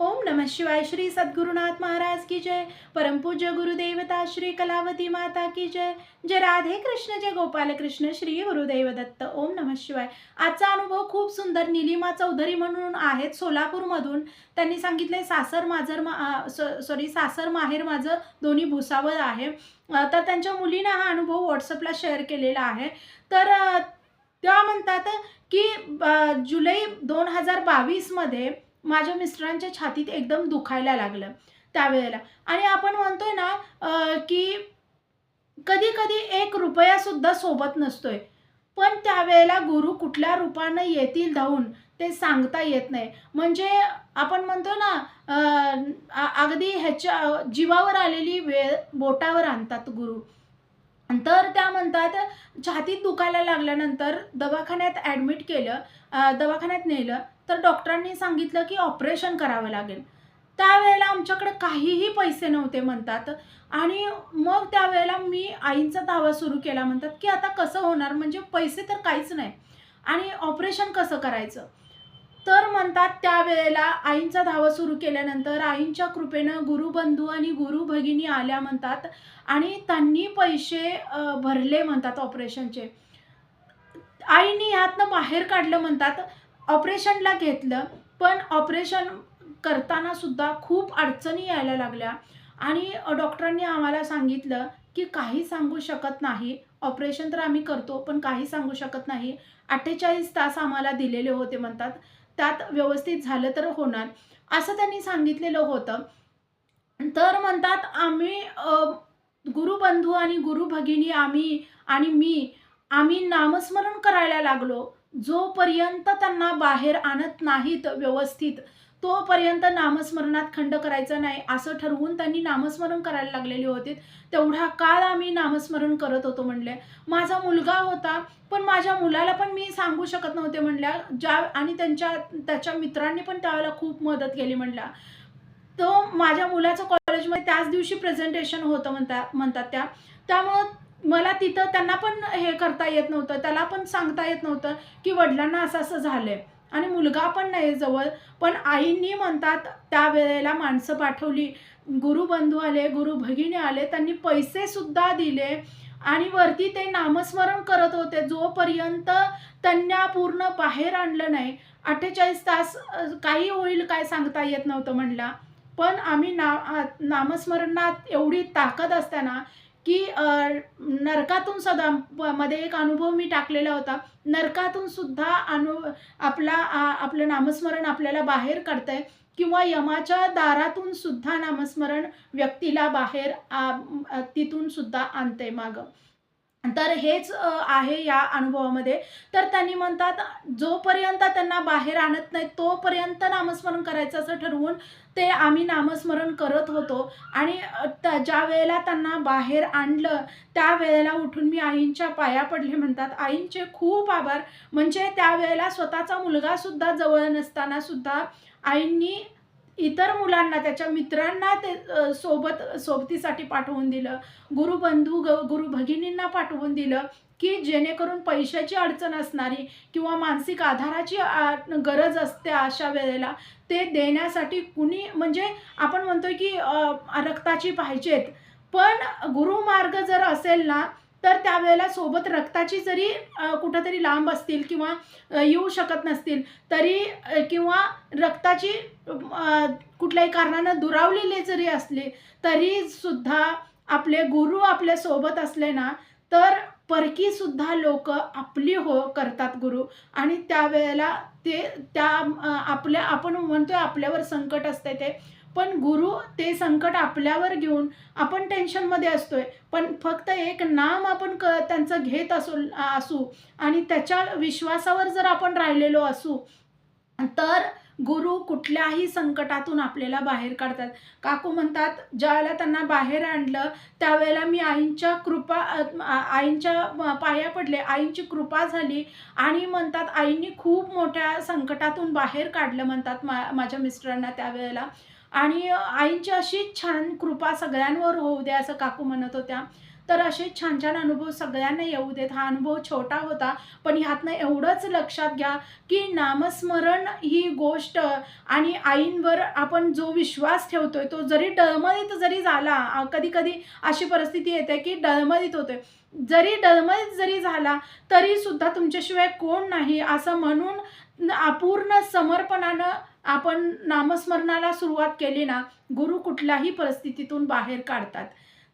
ओम नमः शिवाय श्री सद्गुरुनाथ महाराज की जय। परमपूज्य गुरुदेवता श्री कलावती माता की जय। जय राधे कृष्ण जय गोपाल कृष्ण श्री गुरुदेव दत्त। ओम नमः शिवाय। आजचा अनुभव खूप सुंदर निलिमा चौधरी म्हणून आहेत सोलापूरमधून. त्यांनी सांगितले सासर माजर मा सॉरी सासर माहेर माझं दोन्ही भुसावळ आहे. तर त्यांच्या मुलीनं हा अनुभव व्हॉट्सअपला शेअर केलेला आहे. तर त्या म्हणतात की जुलै दोन हजार बावीसमध्ये माझ्या मिस्टरांच्या छातीत एकदम दुखायला लागलं त्यावेळेला. आणि आपण म्हणतोय ना की कधी कधी एक रुपयासुद्धा सोबत नसतोय. पण त्यावेळेला गुरु कुठल्या रूपानं येतील धावून ते सांगता येत नाही. म्हणजे आपण म्हणतो ना अगदी ह्याच्या जीवावर आलेली वेळ बोटावर आणतात गुरु. तर त्या म्हणतात छातीत दुखायला लागल्यानंतर दवाखान्यात ॲडमिट केलं दवाखान्यात नेलं तर डॉक्टरांनी सांगितलं की ऑपरेशन करावं लागेल. त्यावेळेला आमच्याकडे काहीही पैसे नव्हते म्हणतात. आणि मग त्यावेळेला मी आईंचा दावा सुरू केला. म्हणतात की आता कसं होणार? म्हणजे पैसे तर काहीच नाही. आणि ऑपरेशन कसं करायचं? तर म्हणतात त्यावेळेला आईंचा धावा सुरू केल्यानंतर आईंच्या कृपेनं गुरुबंधू आणि गुरु भगिनी आल्या म्हणतात. आणि त्यांनी पैसे भरले म्हणतात ऑपरेशनचे. आईनी ह्यातनं बाहेर काढलं म्हणतात. ऑपरेशनला घेतलं पण ऑपरेशन करताना सुद्धा खूप अडचणी यायला लागल्या. आणि डॉक्टरांनी आम्हाला सांगितलं की काही सांगू शकत नाही. ऑपरेशन तर आम्ही करतो पण काही सांगू शकत नाही. अठ्ठेचाळीस तास आम्हाला दिलेले होते म्हणतात. त्यात व्यवस्थित झालं तर होणार. असं त्यांनी सांगितलेलं होतं. तर म्हणतात आम्ही गुरुबंधू आणि गुरु भगिनी आम्ही आणि मी आम्ही नामस्मरण करायला लागलो. जोपर्यंत त्यांना बाहेर आणत नाहीत व्यवस्थित तोपर्यंत नामस्मरणात खंड करायचं नाही. असं ठरवून त्यांनी नामस्मरण करायला लागलेले होते. तेवढा काळ आम्ही नामस्मरण करत होतो म्हणले. माझा मुलगा होता पण माझ्या मुलाला पण मी सांगू शकत नव्हते म्हणल्या. ज्या आणि त्यांच्या त्याच्या मित्रांनी पण त्यावेळेला खूप मदत केली म्हणल्या. तो माझ्या मुलाचं कॉलेजमध्ये त्याच दिवशी प्रेझेंटेशन होतं म्हणता म्हणतात त्या. त्यामुळं मला तिथं त्यांना पण हे करता येत नव्हतं त्याला पण सांगता येत नव्हतं की वडिलांना असं असं झालं आहे आणि मुलगा पण नाही जवळ पण आईंनी म्हणतात त्यावेळेला माणसं पाठवली. गुरुबंधू आले गुरु भगिनी आले त्यांनी पैसेसुद्धा दिले. आणि वरती ते नामस्मरण करत होते. जोपर्यंत त्यांना पूर्ण बाहेर आणलं नाही अठ्ठेचाळीस तास काही होईल काय सांगता येत नव्हतं म्हणला. पण आम्ही ना नामस्मरणात एवढी ताकद असताना की नरकातून सदा मध्ये एक अनुभव मी टाकलेला होता. नरकातून सुद्धा अनु आपला आपलं नामस्मरण आपल्याला बाहेर काढतंय किंवा यमाच्या दारातून सुद्धा नामस्मरण व्यक्तीला बाहेर तिथून सुद्धा आणतंय मागं. तर हेच आहे या अनुभवामध्ये. तर त्यांनी म्हणतात जोपर्यंत त्यांना बाहेर आणत नाही तोपर्यंत नामस्मरण करायचं असं ठरवून ते आम्ही नामस्मरण करत होतो. आणि त्या ज्या वेळेला त्यांना बाहेर आणलं त्यावेळेला उठून मी आईंच्या पाया पडले म्हणतात. आईंचे खूप आभार. म्हणजे त्यावेळेला स्वतःचा मुलगासुद्धा जवळ नसतानासुद्धा आईंनी इतर मुलांना त्याच्या मित्रांना ते सोबत सोबतीसाठी पाठवून दिलं. गुरुबंधू ग गुरु भगिनींना पाठवून दिलं की जेणेकरून पैशाची अडचण असणारी किंवा मानसिक आधाराची आ, गरज असते अशा वेळेला ते देण्यासाठी कुणी म्हणजे आपण म्हणतोय की रक्ताची पाहिजेत. पण गुरुमार्ग जर असेल ना तर त्यावेळेला सोबत रक्ताची जरी कुठंतरी लांब असतील किंवा येऊ शकत नसतील तरी किंवा रक्ताची कुठल्याही कारणानं दुरावलेले जरी असले तरी सुद्धा आपले गुरु आपल्यासोबत असले ना तर परकी सुद्धा लोक आपली हो करतात गुरु. आणि त्यावेळेला ते त्या आपल्या आपण म्हणतोय आपल्यावर संकट असते ते पण गुरु ते संकट आपल्यावर घेऊन आपण टेन्शनमध्ये असतोय. पण फक्त एक नाम आपण क त्यांचं घेत असू असू आणि त्याच्या विश्वासावर जर आपण राहिलेलो असू तर गुरु कुठल्याही संकटातून आपल्याला बाहेर काढतात. काकू म्हणतात ज्यावेळेला त्यांना बाहेर आणलं त्यावेळेला मी आईंच्या कृपा आईंच्या पाया पडले आईंची कृपा झाली आणि म्हणतात आईंनी खूप मोठ्या संकटातून बाहेर काढलं म्हणतात मा माझ्या मिस्टरांना त्यावेळेला. आणि आईंची अशी छान कृपा सगळ्यांवर होऊ दे असं काकू म्हणत होत्या. तर असे छान छान अनुभव सगळ्यांना येऊ देत. हा अनुभव छोटा होता पण ह्यातनं एवढंच लक्षात घ्या की नामस्मरण ही गोष्ट आणि आईंवर आपण जो विश्वास ठेवतोय तो जरी डळमळीत जरी झाला कधी कधी अशी परिस्थिती येते की डळमळीत होतोय. जरी डळमळीत जरी झाला तरी सुद्धा तुमच्याशिवाय कोण नाही असं म्हणून अपूर्ण समर्पणानं आपण नामस्मरणाला सुरुवात केली ना गुरु कुठल्याही परिस्थितीतून बाहेर काढतात.